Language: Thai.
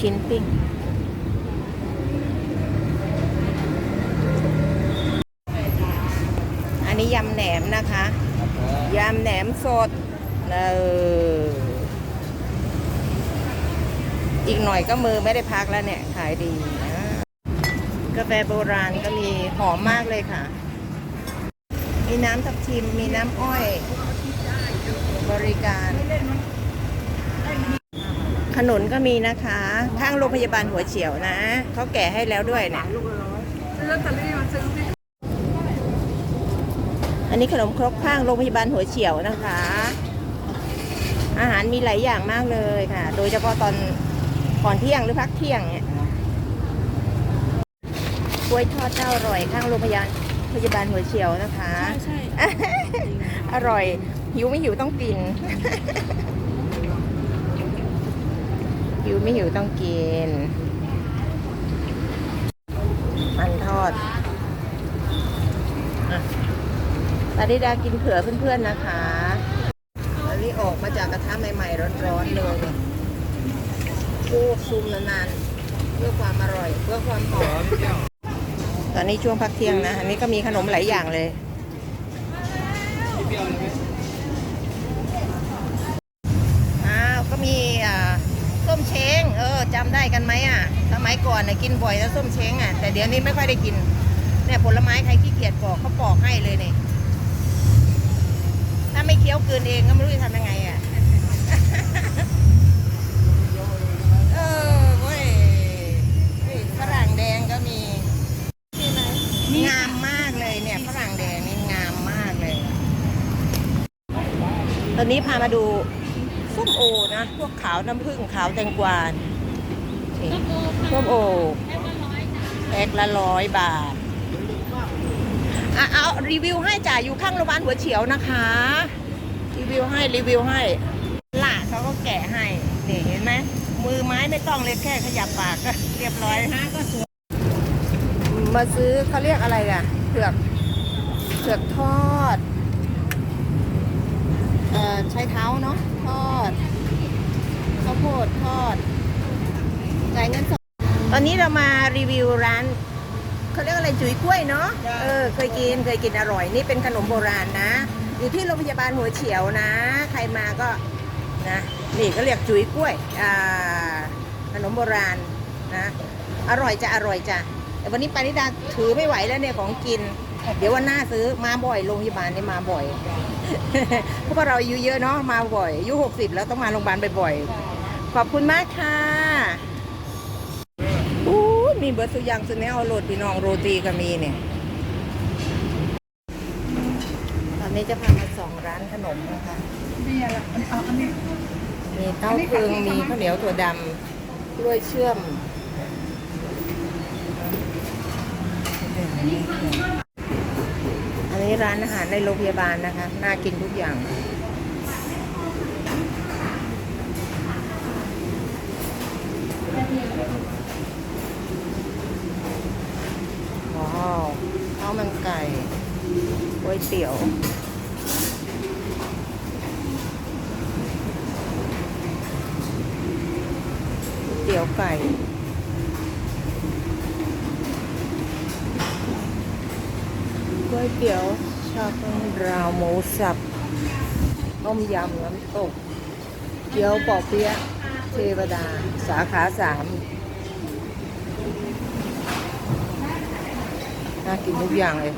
ชิ้นปิ้งอันนี้ยำแหนมนะคะยำแหนมสดเอออีกหน่อยก็มือไม่ได้พักแล้วเนี่ย ขายดีนะกาแฟโบราณก็มีหอมมากเลยค่ะ มีน้ำทับทิม มีน้ำอ้อย บริการ ขนุนก็มีนะคะ ข้างโรงพยาบาลหัวเฉียวนะเขาแก่ให้แล้วด้วยเนี่ยซื้อลอตเตอรี่มาซื้อพี่อันนี้ขนมครกข้างโรงพยาบาลหัวเฉียวนะคะ อาหารมีหลายอย่างมากเลยค่ะ โดยเฉพาะตอนก่อนเที่ยงหรือพักเที่ยงเนี่ยกล้วยทอดเจ้าอร่อยข้างโรงพยาบาลพยาบาลหัวเฉียวนะคะ ใช่อร่อย หิวไม่หิวต้องกิน หิวไม่หิวต้องกิน มันทอดอะปาริดากินเผื่อเพื่อนๆนะคะอันนี้ออกมาจากกระทะใหม่ๆร้อนๆเลยกูซุ่มนานๆเพื่อความอร่อย เพื่อความหอม ตอนนี้ช่วงพักเที่ยงนะ อันนี้ก็มีขนมหลายอย่างเลย กันไหมอะ สมัยก่อนเนี่ยกินบ่อยแล้วส้มเช้งอะ แต่เดี๋ยวนี้ไม่ค่อยได้กิน เนี่ยผลไม้ใครขี้เกียจปอกเขาปอกให้เลยเนี่ย ถ้าไม่เคี้ยวกลืนเองก็ไม่รู้จะทำยังไงอะ เออเว้ยเฮ้ยฝรั่งแดงก็มีงามมากเลยเนี่ยฝรั่งแดงนี่งามมากเลย ตอนนี้พามาดูส้มโอนะ พวกขาวน้ำผึ้งขาวแตงกวาน ส้มโอแพ็คละร้อยบาทอะเอารีวิวให้จ่ายอยู่ข้างโรงพยาบาลหัวเฉียวนะคะ รีวิวให้รีวิวให้ล่ะเขาก็แกะให้นี่เห็นไหมมือไม้ไม่ต้องเลยแค่ขยับปากก็เรียบร้อยฮะก็สวยมาซื้อเขาเรียกอะไรอะเผือกเผือกทอดเอ่อใช้เท้าเนาะทอดข้าวโพดทอด จ่ายเงินสดตอนนี้เรามารีวิวร้านเขาเรียกอะไรจุ๋ยกล้วยเนาะเออเคยกินเคยกินอร่อยนี่เป็นขนมโบราณนะ อยู่ที่โรงพยาบาลหัวเฉียวนะ ใครมาก็นะนี่ก็เรียกจุ๋ยกล้วยอ่าขนมโบราณนะอร่อยจะอร่อยจ้ะแต่วันนี้ปานิดาถือไม่ไหวแล้วเนี่ยของกิน เดี๋ยววันหน้าซื้อมาบ่อยโรงพยาบาลนี่มาบ่อยเพราะว่าเราอายุเยอะเนาะมาบ่อยอายุหกสิบแล้วต้องมาโรงพยาบาลบ่อยๆขอบคุณมากค่ะอู้ มีเบอร์สุยังสุแนวโรดพี่น้องโรตีก็มีเนี่ย ตอนนี้จะพามาสองร้านขนมนะคะ เบียร์ละเอาอันนี้มีเต้าเคืองมีข้าวเหนียวถั่วดำกล้วยเชื่อม อันนี้ร้านอาหารในโรงพยาบาลนะคะ น่ากินทุกอย่าง ว้าว ข้าวมันไก่ก๋วยเตี๋ยวเตี๋ยวไก่ก๋วยเตี๋ยวชาคังราวหมูสับต้มยำน้ำตกเกี๊ยวปอกเปี๊ยะเทวดา สาขาสาม น่ากินทุกอย่างเลย